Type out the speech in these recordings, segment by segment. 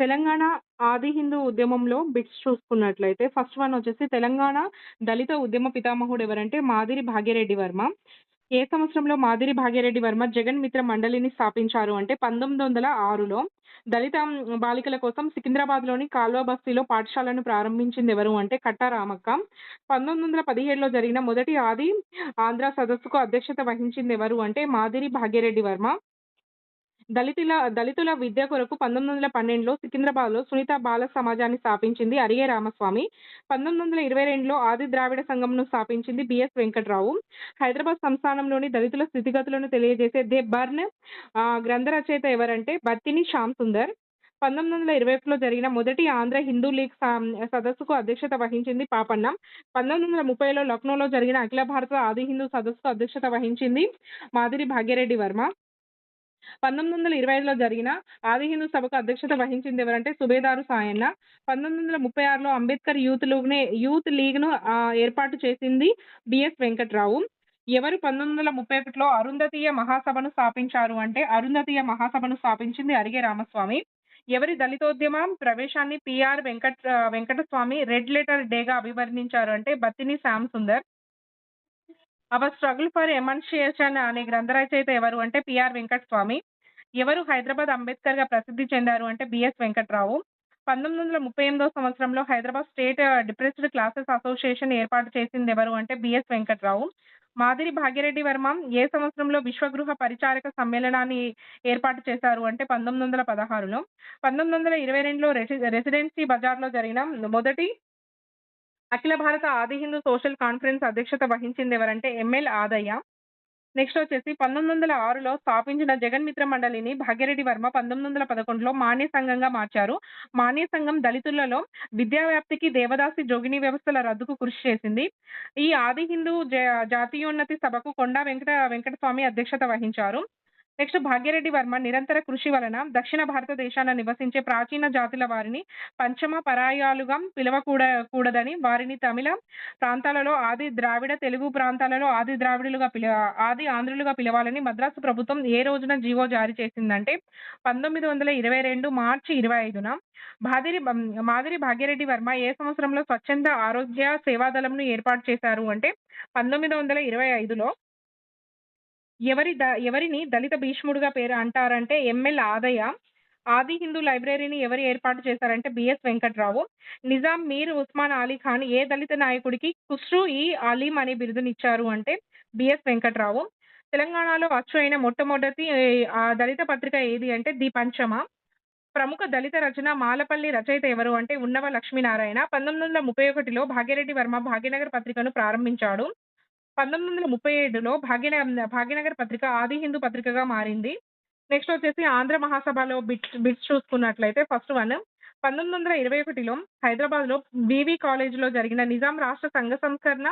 తెలంగాణ ఆది హిందూ ఉద్యమంలో బిట్స్ చూసుకున్నట్లయితే ఫస్ట్ వన్ వచ్చేసి తెలంగాణ దళిత ఉద్యమ పితామహుడు ఎవరంటే మాదిరి భాగ్యరెడ్డి వర్మ. ఏ సంవత్సరంలో మాదిరి భాగ్యరెడ్డి వర్మ జగన్ మిత్ర మండలిని స్థాపించారు అంటే పంతొమ్మిది వందల ఆరులో దళిత బాలికల కోసం సికింద్రాబాద్లోని కాల్వ బస్తీలో పాఠశాలను ప్రారంభించింది ఎవరు అంటే కట్టారామక్క పంతొమ్మిది వందల పదిహేడులో జరిగిన మొదటి ఆది ఆంధ్ర సదస్సుకు అధ్యక్షత వహించింది ఎవరు అంటే మాదిరి భాగ్యరెడ్డి వర్మ. దళితుల దళితుల విద్య కొరకు పంతొమ్మిది వందల పన్నెండులో సికింద్రాబాద్లో సునీత బాల సమాజాన్ని స్థాపించింది అరిగే రామస్వామి. పంతొమ్మిది వందల ఇరవై రెండులో ఆది ద్రావిడ సంఘంను స్థాపించింది బిఎస్ వెంకట్రావు. హైదరాబాద్ సంస్థానంలోని దళితుల స్థితిగతులను తెలియజేసే దే బర్న్ గ్రంథ రచయిత ఎవరంటే బత్తిని శ్యామ్ సుందర్. పంతొమ్మిది వందల ఇరవై ఒకటిలో జరిగిన మొదటి ఆంధ్ర హిందూ లీగ్ సదస్సుకు అధ్యక్షత వహించింది పాపన్న. పంతొమ్మిది వందల ముప్పైలో లక్నోలో జరిగిన అఖిల భారత ఆది హిందూ సదస్సుకు అధ్యక్షత వహించింది మాదిరి భాగ్యరెడ్డి వర్మ. పంతొమ్మిది వందల ఇరవై ఐదులో జరిగిన ఆది హిందూ సభకు అధ్యక్షత వహించింది ఎవరంటే సుబేదారు సాయన్న. పంతొమ్మిది వందల ముప్పై ఆరులో అంబేద్కర్ యూత్ లీగ్నే యూత్ లీగ్ను ఏర్పాటు చేసింది బిఎస్ వెంకట్రావు. ఎవరు పంతొమ్మిది వందల ముప్పై ఒకటిలో అరుంధతీయ మహాసభను స్థాపించారు అంటే అరుంధతీయ మహాసభను స్థాపించింది అరిగే రామస్వామి. ఎవరి దళితోద్యమ ప్రవేశాన్ని PR Venkata Venkataswamy red letter డేగా అభివర్ణించారు అంటే Battini Shyam Sundar. Our struggle for emancipation అనే గ్రంథ రచయిత ఎవరు అంటే పిఆర్ వెంకటస్వామి. ఎవరు హైదరాబాద్ అంబేద్కర్గా ప్రసిద్ధి చెందారు అంటే బిఎస్ వెంకట్రావు. పంతొమ్మిది వందల ముప్పై ఎనిమిదో సంవత్సరంలో Hyderabad state depressed classes association ఏర్పాటు చేసింది ఎవరు అంటే బిఎస్ వెంకట్రావు. మాదిరి భాగ్యరెడ్డి వర్మ ఏ సంవత్సరంలో విశ్వగృహ పరిచారక సమ్మేళనాన్ని ఏర్పాటు చేశారు అంటే పంతొమ్మిది వందల పదహారులో. పంతొమ్మిది వందల ఇరవై రెండులో రెసిడెన్సీ బజార్లో జరిగిన మొదటి అఖిల భారత ఆది హిందూ సోషల్ కాన్ఫరెన్స్ అధ్యక్షత వహించింది ఎవరంటే ఎంఎల్ ఆదయ్య. నెక్స్ట్ వచ్చేసి పంతొమ్మిది వందల ఆరులో స్థాపించిన జగన్మిత్ర మండలిని భాగ్యరెడ్డి వర్మ పంతొమ్మిది వందల పదకొండులో మాన్య సంఘంగా మార్చారు. మాన్య సంఘం దళితులలో విద్యా వ్యాప్తికి దేవదాసి జోగిని వ్యవస్థల రద్దుకు కృషి చేసింది. ఈ ఆది హిందూ జాతీయోన్నతి సభకు కొండా వెంకట వెంకటస్వామి అధ్యక్షత వహించారు. నెక్స్ట్ భాగ్యరెడ్డి వర్మ నిరంతర కృషి వలన దక్షిణ భారతదేశాన నివసించే ప్రాచీన జాతుల వారిని పంచమ పరాయాలుగా పిలవకూడ కూడదని వారిని తమిళ ప్రాంతాలలో ఆది ద్రావిడ తెలుగు ప్రాంతాలలో ఆది ద్రావిడులుగా పిల ఆది ఆంధ్రులుగా పిలవాలని మద్రాసు ప్రభుత్వం ఏ రోజున జీవో జారీ చేసిందంటే పంతొమ్మిది వందల ఇరవై రెండు మార్చి ఇరవై ఐదున మాదిరి మాదిరి భాగ్యరెడ్డి వర్మ ఏ సంవత్సరంలో స్వచ్ఛంద ఆరోగ్య సేవాదళంను ఏర్పాటు చేశారు అంటే పంతొమ్మిది వందల ఇరవై ఐదులో ఎవరి ద ఎవరిని దళిత భీష్ముడుగా పేరు అంటారంటే ఎంఎల్ ఆదయ్య. ఆది హిందూ లైబ్రరీని ఎవరు ఏర్పాటు చేశారంటే బిఎస్ వెంకట్రావు. నిజాం మీర్ ఉస్మాన్ అలీ ఖాన్ ఏ దళిత నాయకుడికి ఖుస్రు ఈ అలీం అనే బిరుదునిచ్చారు అంటే బిఎస్ వెంకట్రావు. తెలంగాణలో అచ్చయిన అయిన మొట్టమొదటి దళిత పత్రిక ఏది అంటే ది పంచమ ప్రముఖ దళిత రచన మాలపల్లి రచయిత ఎవరు అంటే ఉన్నవ లక్ష్మీనారాయణ. పంతొమ్మిది వందల ముప్పై ఒకటిలో భాగ్యరెడ్డి వర్మ భాగ్యనగర్ పత్రికను ప్రారంభించాడు. పంతొమ్మిది వందల ముప్పై ఏడులో భాగ్యనగర్ భాగ్యనగర్ పత్రిక ఆది హిందూ పత్రికగా మారింది. నెక్స్ట్ వచ్చేసి ఆంధ్ర మహాసభలో బిట్స్ బిట్స్ చూసుకున్నట్లయితే ఫస్ట్ వన్. పంతొమ్మిది వందల ఇరవై ఒకటిలో హైదరాబాద్లో బీవీ కాలేజీలో జరిగిన నిజాం రాష్ట్ర సంఘ సంస్కరణ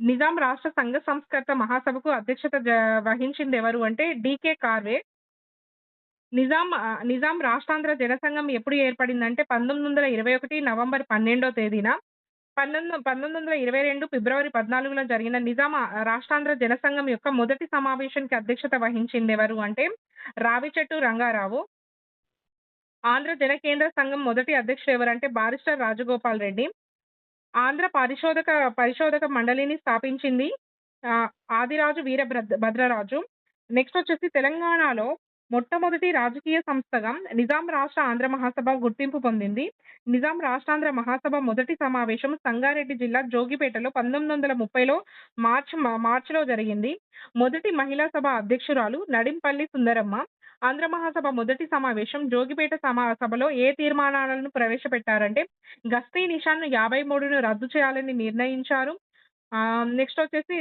నిజాం రాష్ట్ర సంఘ సంస్కర్త మహాసభకు అధ్యక్షత వహించింది ఎవరు అంటే డికే కార్వే. నిజాం నిజాం రాష్ట్రాంధ్ర జనసంఘం ఎప్పుడు ఏర్పడిందంటే పంతొమ్మిది వందల ఇరవై ఒకటి నవంబర్ పన్నెండో తేదీన. పంతొమ్మిది పంతొమ్మిది వందల ఇరవై రెండు ఫిబ్రవరి పద్నాలుగులో జరిగిన నిజాం రాష్ట్రాంధ్ర జనసంఘం యొక్క మొదటి సమావేశానికి అధ్యక్షత వహించింది ఎవరు అంటే రావిచెట్టు రంగారావు. ఆంధ్ర జన కేంద్ర సంఘం మొదటి అధ్యక్షుడు ఎవరంటే బారిస్టర్ రాజగోపాల్ రెడ్డి. ఆంధ్ర పరిశోధక పరిశోధక మండలిని స్థాపించింది ఆదిరాజు వీర భద్రరాజు. నెక్స్ట్ వచ్చేసి తెలంగాణలో మొట్టమొదటి రాజకీయ సంస్థగా నిజాం రాష్ట్ర ఆంధ్ర మహాసభ గుర్తింపు పొందింది. నిజాం రాష్ట్రాంధ్ర మహాసభ మొదటి సమావేశం సంగారెడ్డి జిల్లా జోగిపేటలో పంతొమ్మిది వందల ముప్పైలో మార్చ్ మార్చిలో జరిగింది. మొదటి మహిళా సభ అధ్యక్షురాలు నడింపల్లి సుందరమ్మ ఆంధ్ర మహాసభ మొదటి సమావేశం జోగిపేట సమా సభలో ఏ తీర్మానాలను ప్రవేశపెట్టారంటే గస్తీ నిషాన్ను యాభై మూడును రద్దు చేయాలని నిర్ణయించారు. నెక్స్ట్ వచ్చేసి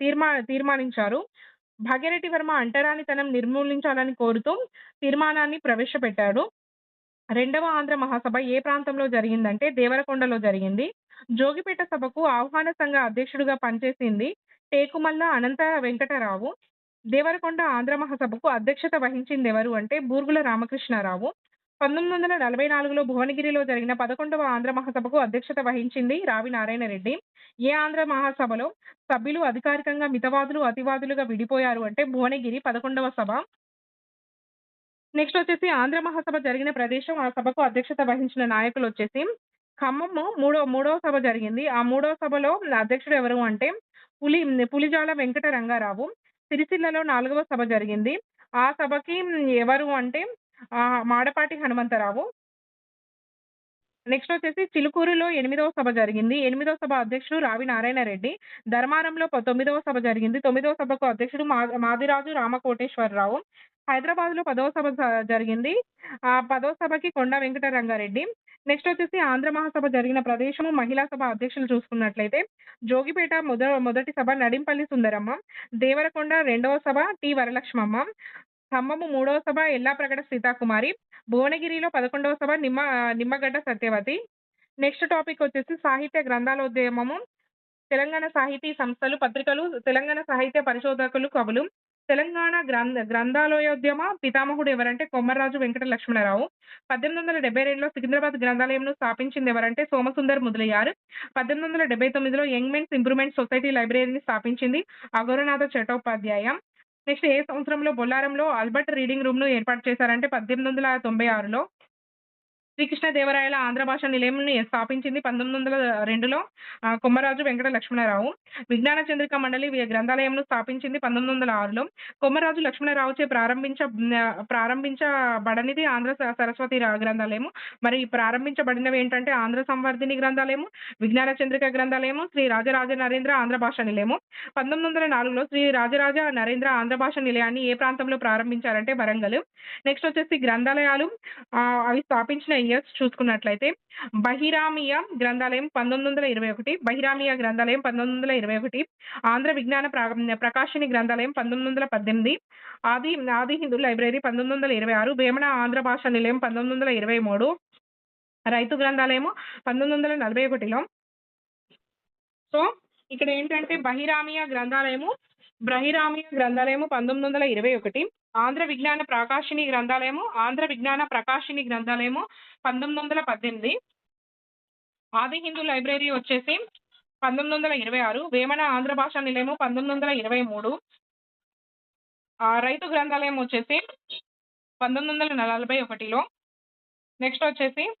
తీర్మా తీర్మానించారు. భాగ్యరెడ్డి వర్మ అంటరానితనం నిర్మూలించాలని కోరుతూ తీర్మానాన్ని ప్రవేశపెట్టాడు. రెండవ ఆంధ్ర మహాసభ ఏ ప్రాంతంలో జరిగిందంటే దేవరకొండలో జరిగింది. జోగిపేట సభకు ఆహ్వాన సంఘ అధ్యక్షుడిగా పనిచేసింది టేకుమల్ల అనంత వెంకటరావు. దేవరకొండ ఆంధ్ర మహాసభకు అధ్యక్షత వహించింది ఎవరు అంటే బూర్గుల రామకృష్ణారావు. పంతొమ్మిది వందల నలభై నాలుగులో భువనగిరిలో జరిగిన పదకొండవ ఆంధ్ర మహాసభకు అధ్యక్షత వహించింది రావి నారాయణ రెడ్డి ఏ ఆంధ్ర మహాసభలో సభ్యులు అధికారికంగా మితవాదులు అతివాదులుగా విడిపోయారు అంటే భువనగిరి పదకొండవ సభ నెక్స్ట్ వచ్చేసి ఆంధ్ర మహాసభ జరిగిన ప్రదేశం, ఆ సభకు అధ్యక్షత వహించిన నాయకులు వచ్చేసి ఖమ్మము మూడో మూడవ సభ జరిగింది. ఆ మూడవ సభలో అధ్యక్షుడు ఎవరు అంటే పులి పులిజాల వెంకట రంగారావు. సిరిసిల్లలో నాలుగవ సభ జరిగింది. ఆ సభకి ఎవరు అంటే మాడపాటి హనుమంతరావు. నెక్స్ట్ వచ్చేసి చిలుకూరులో ఎనిమిదవ సభ జరిగింది. ఎనిమిదవ సభ అధ్యక్షుడు రావి నారాయణ రెడ్డి. ధర్మారంలో తొమ్మిదవ సభ జరిగింది. తొమ్మిదవ సభకు అధ్యక్షుడు మా మాదిరాజు రామకోటేశ్వరరావు. హైదరాబాద్‌లో పదవ సభ జరిగింది. ఆ పదవ సభకి కొండ వెంకట రంగారెడ్డి. నెక్స్ట్ వచ్చేసి ఆంధ్ర మహాసభ జరిగిన ప్రదేశము మహిళా సభ అధ్యక్షులు చూసుకున్నట్లయితే జోగిపేట మొద మొదటి సభ నడింపల్లి సుందరమ్మ. దేవరకొండ రెండవ సభ టి. వరలక్ష్మమ్మ. ఖమ్మము మూడవ సభ ఎల్లాప్రగడ సీతాకుమారి. భువనగిరిలో పదకొండవ సభ నిమ్మ నిమ్మగడ్డ సత్యవతి. నెక్స్ట్ టాపిక్ వచ్చేసి సాహిత్య గ్రంథాలోద్యమము. తెలంగాణ సాహితీ సంస్థలు, పత్రికలు, తెలంగాణ సాహిత్య పరిశోధకులు, కవులు. తెలంగాణ గ్రంథ గ్రంథాలయోద్యమ పితామహుడు ఎవరంటే కొమర్రాజు వెంకట లక్ష్మణరావు. 1872లో సికింద్రాబాద్ గ్రంథాలయంను స్థాపించింది ఎవరంటే సోమసుందర్ ముదలియార్. 1879లో యంగ్ మెన్స్ ఇంప్రూవ్‌మెంట్ సొసైటీ లైబ్రరీని స్థాపించింది అఘోరనాథ చట్టోపాధ్యాయ. నెక్స్ట్ ఏ సంవత్సరంలో బొల్లారంలో ఆల్బర్ట్ రీడింగ్ రూమ్‌ను ఏర్పాటు చేశారంటే 1896లో. శ్రీకృష్ణదేవరాయల ఆంధ్ర భాష నిలయంని స్థాపించింది పంతొమ్మిది వందల రెండులో కొమ్మరాజు వెంకట లక్ష్మణరావు. విజ్ఞాన చంద్రిక మండలి గ్రంథాలయంను స్థాపించింది 1906లో. కొమర్రాజు లక్ష్మణరావుచే ప్రారంభించ ప్రారంభించబడనిది ఆంధ్ర సరస్వతి గ్రంథాలయము. మరి ప్రారంభించబడినవి ఏంటంటే ఆంధ్ర సంవర్ధిని గ్రంథాలయము, విజ్ఞాన చంద్రిక గ్రంథాలయము, శ్రీ రాజరాజ నరేంద్ర ఆంధ్ర భాష నిలయము. 1904లో శ్రీ రాజరాజ నరేంద్ర ఆంధ్ర భాష నిలయాన్ని ఏ ప్రాంతంలో ప్రారంభించారంటే వరంగల్. నెక్స్ట్ వచ్చేసి గ్రంథాలయాలు అవి స్థాపించిన ఇయర్స్ చూసుకున్నట్లయితే బహిరామియా గ్రంథాలయం పంతొమ్మిది వందల ఇరవై ఒకటి బహిరామియ గ్రంథాలయం పంతొమ్మిది వందల ఇరవై ఒకటి ఆంధ్ర విజ్ఞాన ప్రకాశిని గ్రంథాలయం పంతొమ్మిది వందల పద్దెనిమిది ఆది ఆది హిందూ లైబ్రరీ పంతొమ్మిది వందల ఇరవై ఆరు వేమన ఆంధ్ర భాష నిలయం పంతొమ్మిది వందల ఇరవై మూడు రైతు గ్రంథాలయము పంతొమ్మిది వందల నలభై ఒకటిలో. సో ఇక్కడ ఏంటంటే బహిరామియా గ్రంథాలయము బహిరామియా గ్రంథాలయము పంతొమ్మిది వందల ఇరవై ఒకటి ఆంధ్ర విజ్ఞాన ప్రకాశిని గ్రంథాలయము ఆంధ్ర విజ్ఞాన ప్రకాశిని గ్రంథాలయము పంతొమ్మిది వందల పద్దెనిమిది. ఆది హిందూ లైబ్రరీ వచ్చేసి పంతొమ్మిది వందల ఇరవై ఆరు. వేమన ఆంధ్ర భాషా నిలయము పంతొమ్మిది వందల ఇరవై మూడు. ఆ రైతు గ్రంథాలయం వచ్చేసి పంతొమ్మిది వందల నలభై ఒకటిలో. నెక్స్ట్ వచ్చేసి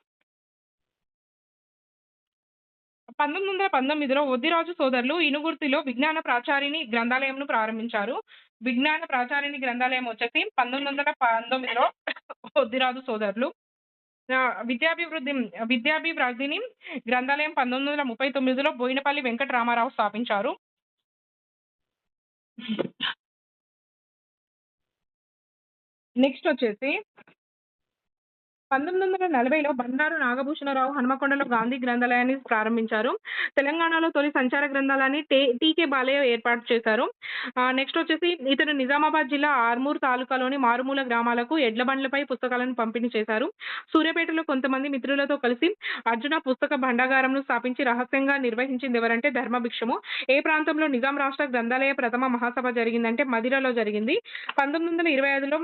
1919లో ఒద్దిరాజు సోదరులు ఇనుగుర్తిలో విజ్ఞాన ప్రాచారిణి గ్రంథాలయంను ప్రారంభించారు. విజ్ఞాన ప్రాచారిణి గ్రంథాలయం వచ్చేసి 1919లో ఒద్దిరాజు సోదరులు. విద్యాభివృద్ధి విద్యాభివృద్ధిని గ్రంథాలయం 1939లో బోయినపల్లి వెంకట రామారావు స్థాపించారు. నెక్స్ట్ వచ్చేసి 1940లో బండారు నాగభూషణరావు హనుమకొండలో గాంధీ గ్రంథాలయాన్ని ప్రారంభించారు. తెలంగాణలో తొలి సంచార గ్రంథాలయాన్ని టీకే బాలయ్య ఏర్పాటు చేశారు. నెక్స్ట్ వచ్చేసి ఇతను నిజామాబాద్ జిల్లా ఆర్మూర్ తాలూకాలోని మారుమూల గ్రామాలకు ఎడ్ల బండ్లపై పుస్తకాలను పంపిణీ చేశారు. సూర్యాపేటలో కొంతమంది మిత్రులతో కలిసి అర్జున పుస్తక భండాగారంను స్థాపించి రహస్యంగా నిర్వహించింది ఎవరంటే ధర్మభిక్షము. ఏ ప్రాంతంలో నిజాం రాష్ట్ర గ్రంథాలయ ప్రథమ మహాసభ జరిగిందంటే మదిరలో జరిగింది. పంతొమ్మిది వందల ఇరవై ఐదులో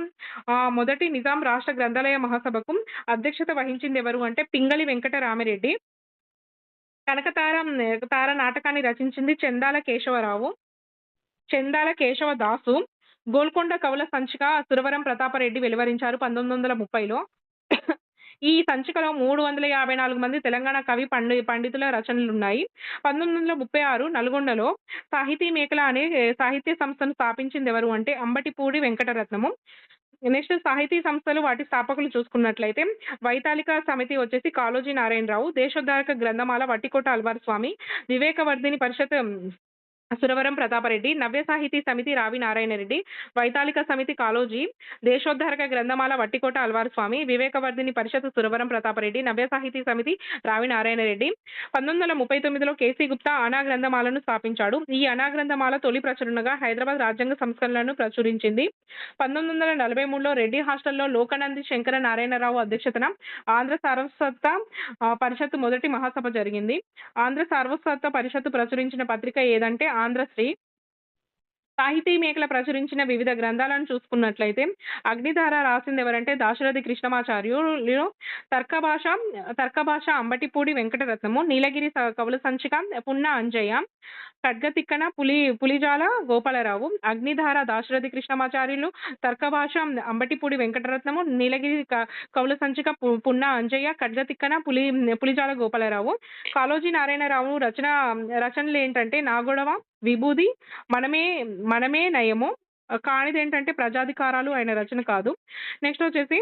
మొదటి నిజాం రాష్ట్ర గ్రంథాలయ మహాసభకు అధ్యక్షత వహించింది ఎవరు అంటే పింగళి వెంకట రామిరెడ్డి. కనకతార తార నాటకాన్ని రచించింది చందాల కేశవరావు. చందాల కేశవ దాసు గోల్కొండ కవుల సంచిక సురవరం ప్రతాపరెడ్డి వెలువరించారు 1930లో. ఈ సంచికలో 354 మంది తెలంగాణ కవి పండి పండితుల రచనలు ఉన్నాయి పంతొమ్మిది వందల ముప్పై ఆరు నల్గొండలో సాహితీ మేఖల అనే సాహిత్య సంస్థను స్థాపించింది ఎవరు అంటే అంబటిపూడి వెంకటరత్నము. నెక్స్ట్ సాహితీ సంస్థలు వాటి స్థాపకులు చూసుకున్నట్లయితే వైతాళిక సమితి వచ్చేసి కాళోజీ నారాయణరావు, దేశోద్ధారక గ్రంథమాల వట్టికోట అల్వార్ స్వామి, వివేకవర్ధిని పరిషత్ సురవరం ప్రతాపరెడ్డి, నవ్య సాహితీ సమితి రావి నారాయణరెడ్డి, వైతాళిక సమితి కాలోజీ దేశోద్ధారక గ్రంథమాల వట్టికోట అల్వార్ స్వామి, వివేకవర్ధిని పరిషత్ సురవరం ప్రతాపరెడ్డి, నవ్య సాహితీ సమితి రావి నారాయణరెడ్డి. 1939లో కేసీ గుప్తా అనా గ్రంథమాలను స్థాపించాడు. ఈ అనా గ్రంథమాల తొలి ప్రచురణగా హైదరాబాద్ రాజ్యాంగ సంస్కరణలను ప్రచురించింది. 1943లో రెడ్డి హాస్టల్‌లో లోకనంది శంకర నారాయణరావు అధ్యక్షతన ఆంధ్ర సారస్వత పరిషత్ మొదటి మహాసభ జరిగింది. ఆంధ్ర సారస్వత పరిషత్తు ప్రచురించిన పత్రిక ఏదంటే Andhra 3 సాహితీ మేఖల ప్రచురించిన వివిధ గ్రంథాలను చూసుకున్నట్లయితే అగ్నిధార రాసింది ఎవరంటే దాశరథి కృష్ణమాచార్యులు. తర్కభాష తర్కభాష అంబటిపూడి వెంకటరత్నము నీలగిరి కవుల సంచిక పున్న అంజయ్య ఖడ్గతిక్కన పులి పులిజాల గోపాలరావు అగ్నిధార దాశరథి కృష్ణమాచార్యులు తర్కభాష అంబటిపూడి వెంకటరత్నము నీలగిరి క- కవుల సంచిక పు- పున్న అంజయ్య ఖడ్గతిక్కన పులి పులిజాల గోపాలరావు కాళోజీ నారాయణరావు రచన రచనలు ఏంటంటే నాగొడవ విభూది మనమే మనమే నయము. కానిది ఏంటంటే ప్రజాధికారాలు ఆయన రచన కాదు. నెక్స్ట్ వచ్చేసి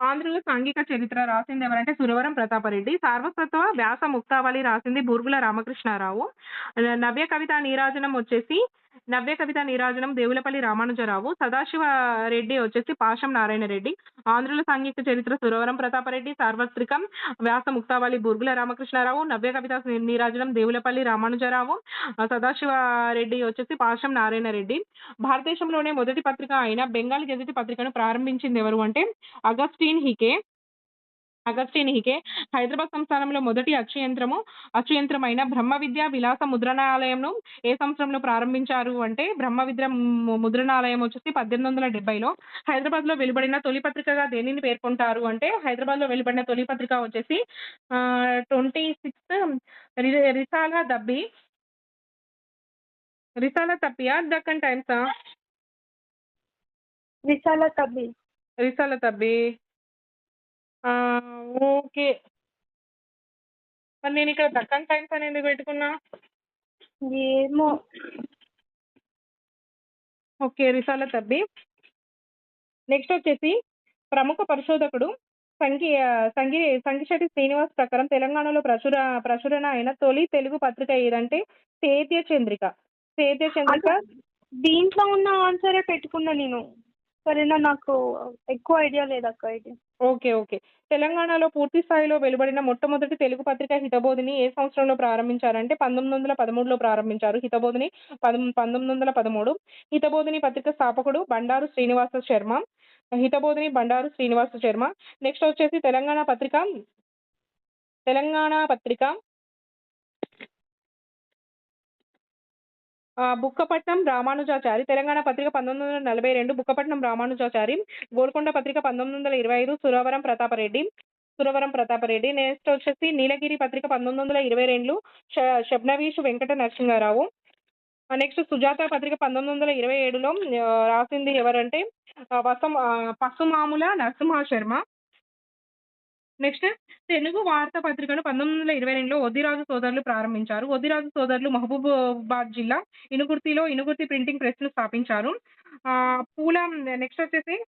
ఆంధ్రుల సాంఘిక చరిత్ర రాసింది ఎవరంటే సురవరం ప్రతాపరెడ్డి. సార్వసత్వ వ్యాస ముక్తావళి రాసింది బూర్గుల రామకృష్ణారావు. నవ్య కవిత నీరాజనం వచ్చేసి నవ్య కవిత నీరాజనం దేవులపల్లి రామానుజరావు సదాశివ రెడ్డి వచ్చేసి పాశం నారాయణ రెడ్డి ఆంధ్రుల సాంఘిక చరిత్ర సురవరం ప్రతాపరెడ్డి సార్వత్రికం వ్యాస ముక్తావళి బుర్గుల రామకృష్ణారావు నవ్య కవిత నీరాజనం దేవులపల్లి రామానుజరావు సదాశివ రెడ్డి వచ్చేసి పాశం నారాయణ రెడ్డి. భారతదేశంలోనే మొదటి పత్రిక అయిన బెంగాల్ గెజెట్ పత్రికను ప్రారంభించింది ఎవరు అంటే Augustine Hicky. Augustine Hicky Hyderabad సంస్థానంలో మొదటి అచ్చు యంత్రము అచ్చు యంత్రమైన బ్రహ్మ విద్య విలాస ముద్రణాలయంను ఏ సంవత్సరంలో ప్రారంభించారు అంటే బ్రహ్మ విద్య ముద్రణాలయం వచ్చేసి పద్దెనిమిది వందల డెబ్బైలో హైదరాబాద్లో వెలువడిన తొలి పత్రికగా దేనిని పేర్కొంటారు అంటే హైదరాబాద్లో వెలువడిన తొలి పత్రిక వచ్చేసి ట్వంటీ సిక్స్త్ రిసాలా దబ్బి రిసాలా తప్పియా దక్కన్ టైమ్సా? విశాల కబి రిసాలా తబ్బి. ఓకే. మరి నేను ఇక్కడ దక్కన్ టైమ్స్ అని ఎందుకు పెట్టుకున్నా? ఏమో. ఓకే రిసాలా తబ్బి. నెక్స్ట్ వచ్చేసి ప్రముఖ పరిశోధకుడు సంగి సంగి సంగిశెట్టి శ్రీనివాస్ ప్రకారం తెలంగాణలో ప్రచుర ప్రచురణ అయిన తొలి తెలుగు పత్రిక ఏదంటే సేద్య చంద్రిక. సేద్య చంద్రిక. దీంట్లో ఉన్న ఆన్సరే పెట్టుకున్నా నేను. సరేనా నాకు ఎక్కువ ఐడియా లేదు అక్క ఇది ఓకే ఓకే. తెలంగాణలో పూర్తి స్థాయిలో వెలువడిన మొట్టమొదటి తెలుగు పత్రిక హితబోధిని ఏ సంవత్సరంలో ప్రారంభించారంటే పంతొమ్మిది వందల పదమూడులో ప్రారంభించారు. హితబోధిని పదం పంతొమ్మిది వందల పదమూడు. హితబోధిని పత్రిక స్థాపకుడు బండారు శ్రీనివాస శర్మ. హితబోధిని బండారు శ్రీనివాస శర్మ. నెక్స్ట్ వచ్చేసి తెలంగాణ పత్రిక తెలంగాణ పత్రిక బుక్కపట్నం రామానుజాచారి తెలంగాణ పత్రిక పంతొమ్మిది వందల నలభై రెండు బుక్కపట్నం రామానుజాచారి గోల్కొండ పత్రిక పంతొమ్మిది వందల ఇరవై ఐదు సురవరం ప్రతాపరెడ్డి సురవరం ప్రతాపరెడ్డి నెక్స్ట్ వచ్చేసి నీలగిరి పత్రిక పంతొమ్మిది వందల ఇరవై రెండు షబ్నవీష్ వెంకట నరసింహారావు. నెక్స్ట్ సుజాత పత్రిక పంతొమ్మిది వందల ఇరవై ఏడులో రాసింది ఎవరంటే వసం పసుమాముల నరసింహ శర్మ నెక్స్ట్ తెలుగు వార్తా పత్రికలు పంతొమ్మిది వందల ఇరవై రెండులో ఒదిరాజు సోదరులు ప్రారంభించారు. ఒదిరాజు సోదరులు మహబూబాబాద్ జిల్లా ఇనుగుర్తిలో ఇనుగుర్తి ప్రింటింగ్ ప్రెస్ను స్థాపించారు. ఆ, పూల నెక్స్ట్ వచ్చేసి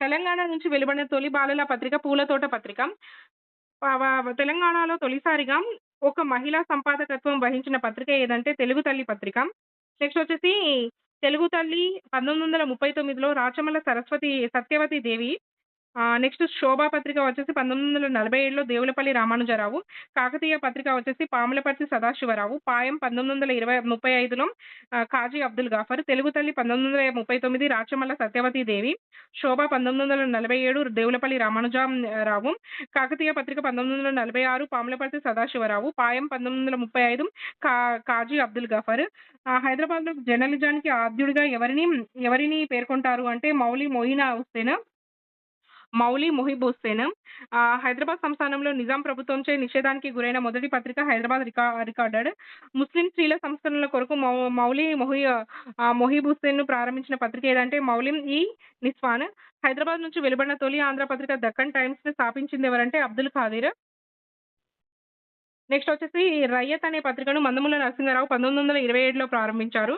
తెలంగాణ నుంచి వెలువడిన తొలి బాలల పత్రిక పూలతోట పత్రిక. తెలంగాణలో తొలిసారిగా ఒక మహిళా సంపాదకత్వం వహించిన పత్రిక ఏదంటే తెలుగు తల్లి పత్రిక. నెక్స్ట్ వచ్చేసి తెలుగు తల్లి పంతొమ్మిది వందల ముప్పై తొమ్మిదిలో రాచమల్ల సరస్వతి సత్యవతి దేవి నెక్స్ట్ శోభా పత్రిక వచ్చేసి పంతొమ్మిది వందల నలభై ఏడులో దేవులపల్లి రామానుజరావు కాకతీయ పత్రిక వచ్చేసి పాములపర్తి సదాశివరావు పాయం పంతొమ్మిది వందల ఇరవై ముప్పై ఐదులో కాజీ అబ్దుల్ గాఫర్ తెలుగు తల్లి పంతొమ్మిది వందల ముప్పై తొమ్మిది రాచమల్ల సత్యవతి దేవి శోభ పంతొమ్మిది వందల నలభై ఏడు దేవులపల్లి రామానుజరావు కాకతీయ పత్రిక పంతొమ్మిది వందల నలభై ఆరు పాములపర్తి సదాశివరావు పాయం పంతొమ్మిది వందల ముప్పై ఐదు కా కాజీ అబ్దుల్ గఫర్. ఆ, హైదరాబాద్లో జర్నలిజానికి ఆద్యుడిగా ఎవరిని ఎవరిని పేర్కొంటారు అంటే మౌలి మొయినా హుస్సేన్. మౌలి మొహిబ్ హుస్సేన్ ఆ, హైదరాబాద్ సంస్థానంలో నిజాం ప్రభుత్వంచే నిషేధానికి గురైన మొదటి పత్రిక హైదరాబాద్ రికా రికార్డెడ్. ముస్లిం స్త్రీల సంస్కరణల కొరకు మౌ మౌలి మొహి ఆ, మొహిబ్ హుస్సేన్ను ప్రారంభించిన పత్రిక ఏదంటే మౌలిం ఈ నిస్వాన్. హైదరాబాద్ నుంచి వెలువడిన తొలి ఆంధ్ర పత్రిక దక్కన్ టైమ్స్ని స్థాపించింది ఎవరంటే అబ్దుల్ ఖాదీర్. నెక్స్ట్ వచ్చేసి రయ్యత్ అనే పత్రికను మందముల నరసింహారావు పంతొమ్మిది వందల ఇరవై ఏడులో ప్రారంభించారు.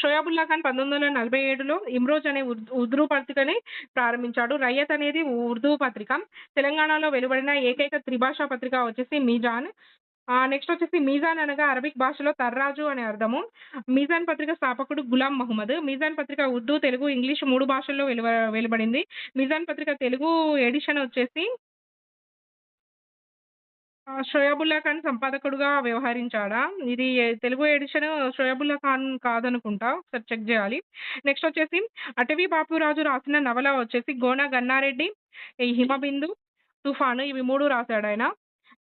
షోయాబుల్లా ఖాన్ పంతొమ్మిది వందల నలభై ఏడులో ఇమ్రోజ్ అనే ఉర్దూ పత్రికని ప్రారంభించాడు. రయ్యత్ అనేది ఉర్దూ పత్రిక. తెలంగాణలో వెలువడిన ఏకైక త్రిభాషా పత్రిక వచ్చేసి మీజాన్. నెక్స్ట్ వచ్చేసి మీజాన్ అనగా అరబిక్ భాషలో తర్రాజు అనే అర్థము. మీజాన్ పత్రిక స్థాపకుడు గులాం మహమ్మద్. మీజాన్ పత్రిక ఉర్దూ తెలుగు ఇంగ్లీష్ మూడు భాషల్లో వెలువ వెలువడింది. మీజాన్ పత్రిక తెలుగు ఎడిషన్ వచ్చేసి షోయాబుల్లా ఖాన్ సంపాదకుడుగా వ్యవహరించాడా? ఇది తెలుగు ఎడిషన్ షోయాబుల్లా ఖాన్ కాదనుకుంటా. ఒకసారి చెక్ చేయాలి. నెక్స్ట్ వచ్చేసి అటవీ బాపురాజు రాసిన నవల వచ్చేసి గోన గన్నారెడ్డి ఈ హిమబిందు తుఫాను ఇవి మూడు రాశాడు ఆయన.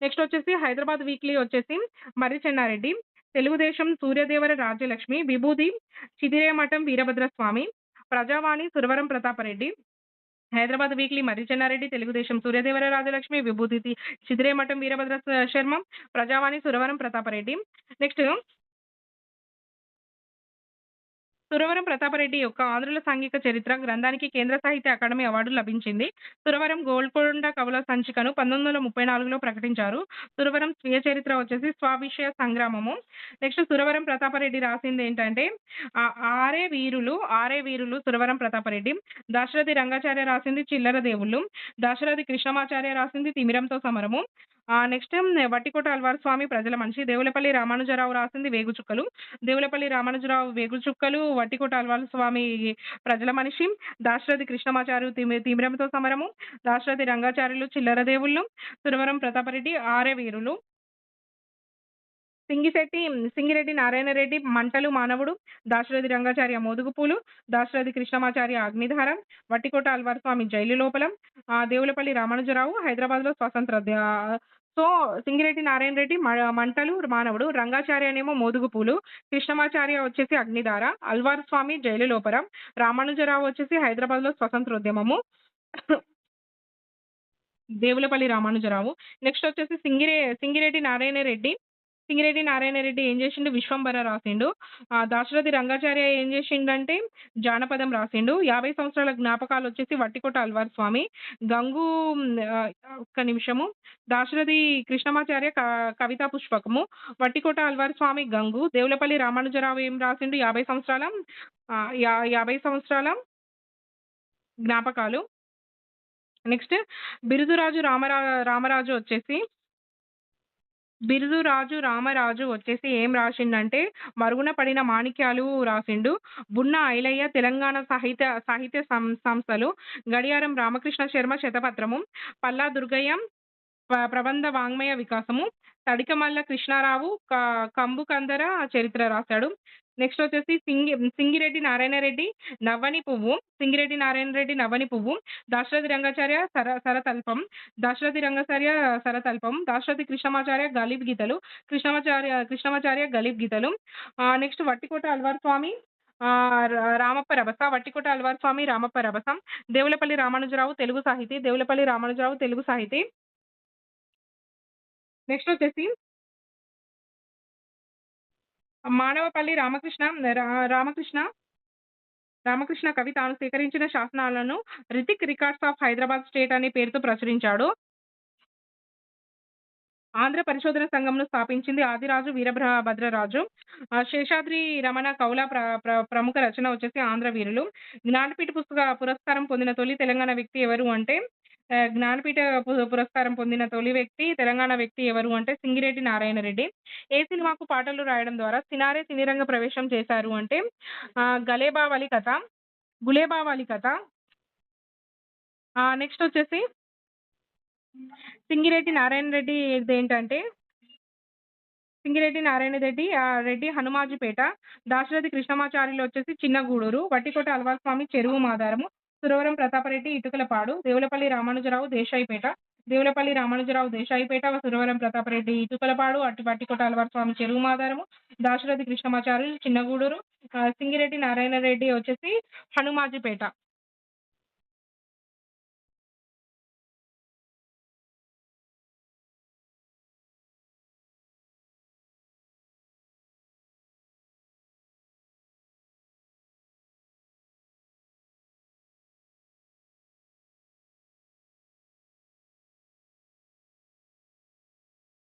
నెక్స్ట్ వచ్చేసి హైదరాబాద్ వీక్లీ వచ్చేసి మర్రి చెన్నారెడ్డి తెలుగుదేశం సూర్యదేవర రాజ్యలక్ష్మి విభూది చిదిరేమఠం వీరభద్రస్వామి ప్రజావాణి సురవరం ప్రతాపరెడ్డి హైదరాబాద్ వీక్లీ మర్రిచెన్నారెడ్డి తెలుగుదేశం సూర్యదేవర రాజలక్ష్మి విభూతి చిదిరేమఠం వీరభద్ర శర్మం శర్మ ప్రజావాణి సురవరం ప్రతాపరెడ్డి. నెక్స్ట్ సురవరం ప్రతాపరెడ్డి యొక్క ఆంధ్రుల సాంఘిక చరిత్ర గ్రంథానికి కేంద్ర సాహిత్య అకాడమీ అవార్డు లభించింది. సురవరం గోల్కొండ కవుల సంచికను పంతొమ్మిది వందల ముప్పై నాలుగులో ప్రకటించారు. సురవరం స్వీయ చరిత్ర వచ్చేసి స్వావిషయ సంగ్రామము. నెక్స్ట్ సురవరం ప్రతాపరెడ్డి రాసింది ఏంటంటే ఆరే వీరులు ఆరే వీరులు సురవరం ప్రతాపరెడ్డి. దాశరథి రంగాచార్య రాసింది చిల్లర దేవుళ్ళు. దాశరథి కృష్ణమాచార్య రాసింది తిమిరంతో సమరము. నెక్స్ట్ వట్టికోట అల్వార్ స్వామి ప్రజల మనిషి. దేవులపల్లి రామానుజరావు రాసింది వేగుచుక్కలు. దేవులపల్లి రామానుజరావు వేగుచుక్కలు వట్టికోట అల్వార్ స్వామి ప్రజల మనిషి. దాశరథి కృష్ణమాచారు తిమి తిమిరంతో సమరము. దాశరథి రంగాచార్యులు చిల్లర దేవుళ్ళు. సురవరం ప్రతాపరెడ్డి ఆరే వీరులు. సింగిశెట్టి సింగిరెడ్డి నారాయణరెడ్డి మంటలు మానవుడు దాశరథి రంగాచార్య మోదుగుపూలు దాశరథి కృష్ణమాచార్య అగ్నిధారం వట్టికోట అల్వార్ స్వామి జైలు లోపల దేవులపల్లి రామానుజరావు హైదరాబాద్లో స్వతంత్ర సో సింగిరెడ్డి నారాయణ రెడ్డి మ- మంటలు మానవుడు రంగాచార్య అనేమో మోదుగుపూలు కృష్ణమాచార్య వచ్చేసి అగ్నిధార అల్వార్ స్వామి జైలు లోపల రామానుజరావు వచ్చేసి హైదరాబాద్లో స్వతంత్రోద్యమము దేవులపల్లి రామానుజరావు. నెక్స్ట్ వచ్చేసి సింగిరే సింగిరెడ్డి నారాయణ రెడ్డి సింగిరెడ్డి నారాయణ రెడ్డి ఏం చేసిండు? విశ్వంబర రాసిండు. ఆ, దాశరథి రంగాచార్య ఏం చేసిండంటే జానపదం రాసిండు. యాభై సంవత్సరాల జ్ఞాపకాలు వచ్చేసి వట్టికోట అల్వార్ స్వామి గంగు ఒక్క నిమిషము. దాశరథి కృష్ణమాచార్య క- కవితా పుష్పకము. వట్టికోట అల్వార్ స్వామి గంగు. దేవులపల్లి రామానుజరావు ఏం రాసిండు? యాభై సంవత్సరాల యాభై సంవత్సరాల జ్ఞాపకాలు. నెక్స్ట్ బిరుదురాజు రామరా రామరాజు వచ్చేసి బిరుదురాజు రామరాజు వచ్చేసి ఏం రాసిండంటే మరుగున పడిన మాణిక్యాలు రాసిండు. బున్న ఐలయ్య తెలంగాణ సాహిత్య సాహిత్య సం- సంస్థలు గడియారం రామకృష్ణ శర్మ శతపత్రము పల్లా దుర్గయ్య ప్రబంధ వాంగ్మయ వికాసము తడికమల్ల కృష్ణారావు క- కంబుకందర చరిత్ర రాశాడు. నెక్స్ట్ వచ్చేసి సింగి సింగిరెడ్డి నారాయణ రెడ్డి నవ్వని పువ్వు సింగిరెడ్డి నారాయణ రెడ్డి నవ్వని పువ్వు దాశరథి రంగాచార్య సర సరతల్పం దాశరథి రంగాచార్య సరతల్పం దాశరథి కృష్ణమాచార్య గలీబ్ గీతలు కృష్ణమాచార్య కృష్ణమాచార్య గలీబ్ గీతలు. నెక్స్ట్ వట్టికోట అల్వార్ స్వామి రామప్ప రభస వట్టికోట అల్వార్ స్వామి రామప్ప రభసం దేవులపల్లి రామానుజరావు తెలుగు సాహితీ దేవులపల్లి రామానుజరావు తెలుగు సాహితీ. నెక్స్ట్ వచ్చేసి మానవపల్లి రామకృష్ణ రా- రామకృష్ణ రామకృష్ణ కవి తాను సేకరించిన శాసనాలను రితిక్ రికార్డ్స్ ఆఫ్ హైదరాబాద్ స్టేట్ అనే పేరుతో ప్రచురించాడు. ఆంధ్ర పరిశోధన సంఘంను స్థాపించింది ఆదిరాజు వీరభద్ర భద్రరాజు. ఆ, శేషాద్రి రమణ కౌల ప్ర ప్ర- ప్రముఖ రచన వచ్చేసి ఆంధ్ర వీరులు. జ్ఞానపీఠ పుస్తక పురస్కారం పొందిన తొలి తెలంగాణ వ్యక్తి ఎవరు అంటే జ్ఞానపీఠ పు- పురస్కారం పొందిన తొలి వ్యక్తి తెలంగాణ వ్యక్తి ఎవరు అంటే సింగిరెడ్డి నారాయణ రెడ్డి. ఏ సినిమాకు పాటలు రాయడం ద్వారా సినారే సినీరంగ ప్రవేశం చేశారు అంటే ఆ, గలేబావలి కథ గులేబావాలి కథ నెక్స్ట్ వచ్చేసి సింగిరెడ్డి నారాయణ రెడ్డి ఏంటంటే సింగిరెడ్డి నారాయణ రెడ్డి ఆ, రెడ్డి హనుమాజుపేట దాశరథి కృష్ణమాచార్యులు వచ్చేసి చిన్నగూడూరు వట్టికోట అల్వాల్ స్వామి చెరువు మాదారము సురవరం ప్రతాపరెడ్డి ఇటుకలపాడు దేవులపల్లి రామానుజరావు దేశాయిపేట దేవులపల్లి రామానుజరావు దేశాయిపేట సురవరం ప్రతాపరెడ్డి ఇటుకలపాడు అటు వట్టికోట స్వామి చెరువు మాదారము దాశరథి కృష్ణమాచార్యులు చిన్నగూడూరు సింగిరెడ్డి నారాయణ రెడ్డి వచ్చేసి హనుమాజీపేట.